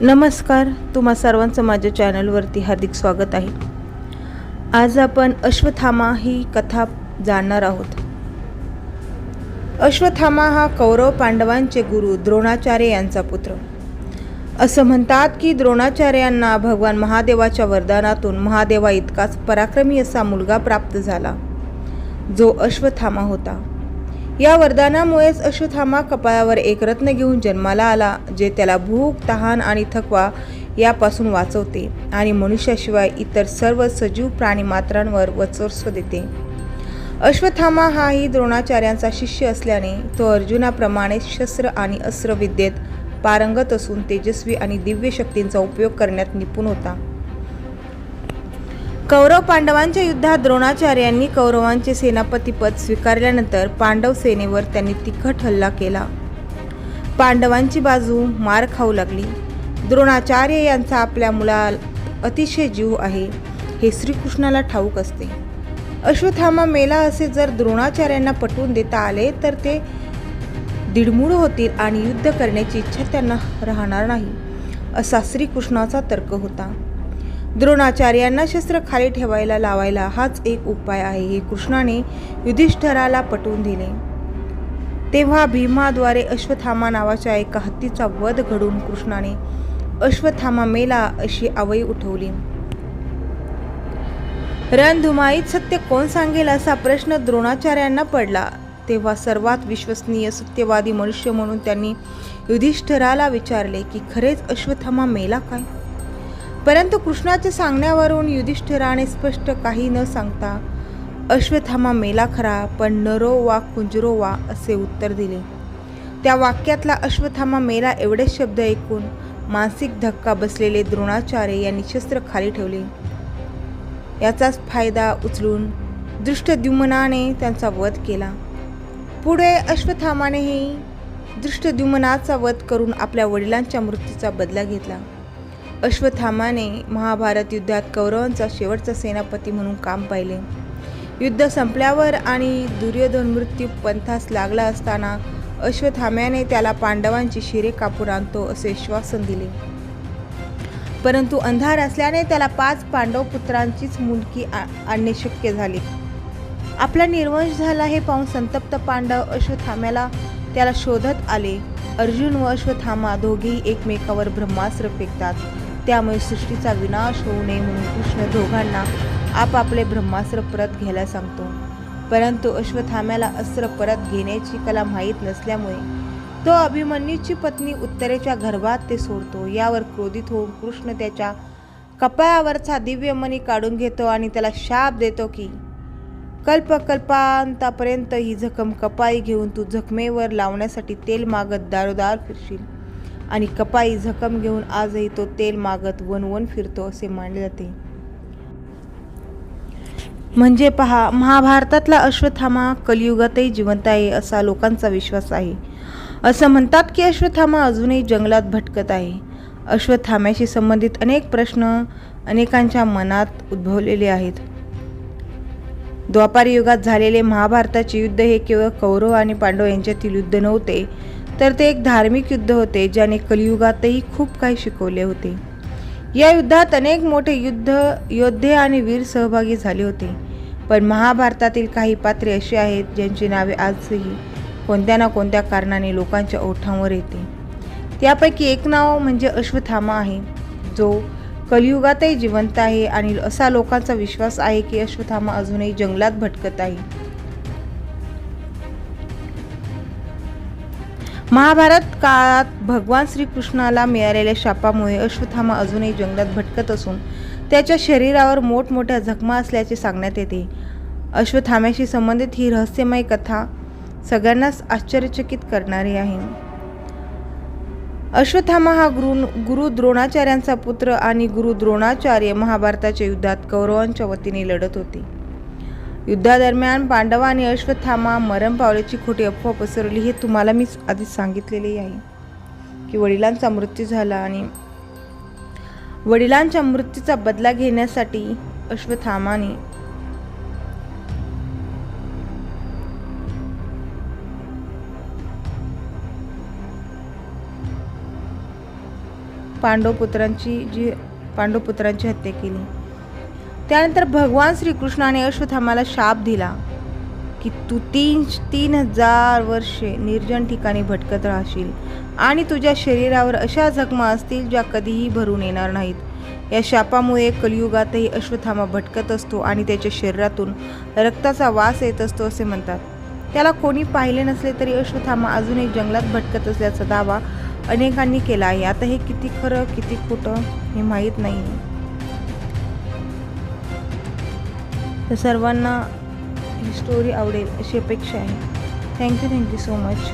नमस्कार तुम्हा सर्वांचं माझ्या चॅनलवरती हार्दिक स्वागत आहे. आज आपण अश्वथामा ही कथा जाणणार आहोत. अश्वथामा हा कौरव पांडवांचे गुरु द्रोणाचार्य यांचा पुत्र. असं म्हणतात की द्रोणाचार्यांना भगवान महादेवाच्या वरदानातून महादेवा इतकाच पराक्रमी असा मुलगा प्राप्त झाला जो अश्वथामा होता. या वरदानामुळेच अश्वथामा कपाळावर एक रत्न घेऊन जन्माला आला जे त्याला भूक तहान आणि थकवा यापासून वाचवते आणि मनुष्याशिवाय इतर सर्व सजीव प्राणी मात्रांवर वर्चस्व देते. अश्वथामा हाही द्रोणाचार्यांचा शिष्य असल्याने तो अर्जुनाप्रमाणे शस्त्र आणि अस्त्रविद्येत पारंगत असून तेजस्वी आणि दिव्य शक्तींचा उपयोग करण्यात निपुण होता. कौरव पांडवांच्या युद्धात द्रोणाचार्यांनी कौरवांचे सेनापतीपद स्वीकारल्यानंतर पांडव सेनेवर त्यांनी तिखट हल्ला केला. पांडवांची बाजू मार खाऊ लागली. द्रोणाचार्य यांचा आपल्या मुला अतिशय जीव आहे हे श्रीकृष्णाला ठाऊक असते. अश्वथामा मेला असे जर द्रोणाचार्यांना पटवून देता आले तर ते दिडमूळ होतील आणि युद्ध करण्याची इच्छा त्यांना राहणार नाही असा श्रीकृष्णाचा तर्क होता. द्रोणाचार्यांना शस्त्र खाली ठेवायला लावायला हाच एक उपाय आहे हे कृष्णाने युधिष्ठराला पटवून दिले. तेव्हा भीमाद्वारे अश्वथामा नावाच्या एका हत्तीचा वध घडून कृष्णाने अश्वथामा मेला अशी आवई उठवली. रणधुमाईत सत्य कोण सांगेल असा प्रश्न द्रोणाचार्यांना पडला. तेव्हा सर्वात विश्वसनीय सत्यवादी मनुष्य म्हणून त्यांनी युधिष्ठराला विचारले की खरेच अश्वथामा मेला काय? परंतु कृष्णाच्या सांगण्यावरून युधिष्ठिराने स्पष्ट काही न सांगता अश्वथामा मेला खरा पण नरो वा कुंजरो वा असे उत्तर दिले. त्या वाक्यातला अश्वथामा मेला एवढे शब्द ऐकून मानसिक धक्का बसलेले द्रोणाचार्य यांनी शस्त्र खाली ठेवले. याचाच फायदा उचलून दृष्टद्युम्नाने त्यांचा वध केला. पुढे अश्वथामानेही दृष्टद्युम्नाचा वध करून आपल्या वडिलांच्या मृत्यूचा बदला घेतला. अश्वथामाने महाभारत युद्धात कौरवांचा शेवटचा सेनापती म्हणून काम पाहिले. युद्ध संपल्यावर आणि दुर्योधन मृत्यू पंथास लागला असताना अश्वथाम्याने त्याला पांडवांची शिरे कापून आणतो असे श्वासन दिले. परंतु अंधार असल्याने त्याला पाच पांडव पुत्रांचीच मुलगी आ- आणणे शक्य झाले. आपला निर्वंश झाला हे पाहून संतप्त पांडव अश्वथाम्याला त्याला शोधत आले. अर्जुन व अश्वथामा दोघेही एकमेकावर ब्रह्मास्त्र फेकतात. त्यामुळे सृष्टीचा विनाश होऊ नये म्हणून कृष्ण दोघांना आपापले ब्रह्मास्त्र परत घ्यायला सांगतो. परंतु अश्वथाम्याला अस्त्र परत घेण्याची कला माहीत नसल्यामुळे तो अभिमन्यूची पत्नी उत्तरेच्या गर्भात ते सोडतो. यावर क्रोधित होऊन कृष्ण त्याच्या कपाळावरचा दिव्य मणी काढून घेतो आणि त्याला शाप देतो की कल्पकल्पांतापर्यंत ही जखम कपाई घेऊन तू जखमेवर लावण्यासाठी तेल मागत दारोदार फिरशील. आणि कपाई झकम घेऊन आजही तो तेल मागत वन वन फिरतो असे मानले जाते. म्हणजे पहा महाभारतातला अश्वथामा कलियुगातही जिवंत आहे असा लोकांचा विश्वास आहे. असं म्हणतात की अश्वथामा अजूनही जंगलात भटकत आहे. अश्वथाम्याशी संबंधित अनेक प्रश्न अनेकांच्या मनात उद्भवलेले आहेत. द्वापारी युगात झालेले महाभारताचे युद्ध हे केवळ कौरव आणि पांडव यांच्यातील युद्ध नव्हते तर ते एक धार्मिक युद्ध होते ज्याने कलियुगातही खूप काही शिकवले होते. या युद्धात अनेक मोठे युद्ध योद्धे आणि वीर सहभागी झाले होते. पण महाभारतातील काही पात्रे अशी आहेत ज्यांची नावे आजही कोणत्या ना कोणत्या कारणाने लोकांच्या ओठांवर येते. त्यापैकी एक नाव म्हणजे अश्वथामा आहे. जो कलियुगातही जिवंत आहे आणि असा लोकांचा विश्वास आहे की अश्वथामा अजूनही जंगलात भटकत आहे. महाभारत काळात भगवान श्रीकृष्णाला मिळालेल्या शापामुळे अश्वथामा अजूनही जंगलात भटकत असून त्याच्या शरीरावर मोठमोठ्या जखमा असल्याचे सांगण्यात येते. अश्वथाम्याशी संबंधित ही रहस्यमय कथा सगळ्यांनाच आश्चर्यचकित करणारी आहे. अश्वथामा हा गुरु गुरु द्रोणाचार्यांचा पुत्र आणि गुरु द्रोणाचार्य महाभारताच्या युद्धात कौरवांच्या वतीने लढत होते. युद्धादरम्यान पांडवा आणि अश्वत्थामा मरण पावल्याची खोटी अफवा पसरवली हे तुम्हाला मी आधीच सांगितलेले आहे. की वडिलांचा मृत्यू झाला आणि वडिलांच्या मृत्यूचा बदला घेण्यासाठी अश्वत्थामाने पांडवपुत्रांची जी पांडवपुत्रांची हत्या केली. त्यानंतर भगवान श्रीकृष्णाने अश्वथामाला शाप दिला की तू तीन तीन हजार वर्षे निर्जन ठिकाणी भटकत राहशील आणि तुझ्या शरीरावर अशा जखमा असतील ज्या कधीही भरून येणार नाहीत. या शापामुळे कलियुगातही अश्वथामा भटकत असतो आणि त्याच्या शरीरातून रक्ताचा वास येत असतो असे म्हणतात. त्याला कोणी पाहिले नसले तरी अश्वथामा अजूनही जंगलात भटकत असल्याचा दावा अनेकांनी केला आहे. आता हे किती खरं किती खोटं हे माहीत नाही तर सर्वांना ही स्टोरी आवडेल अशी अपेक्षा आहे. Thank you thank you so much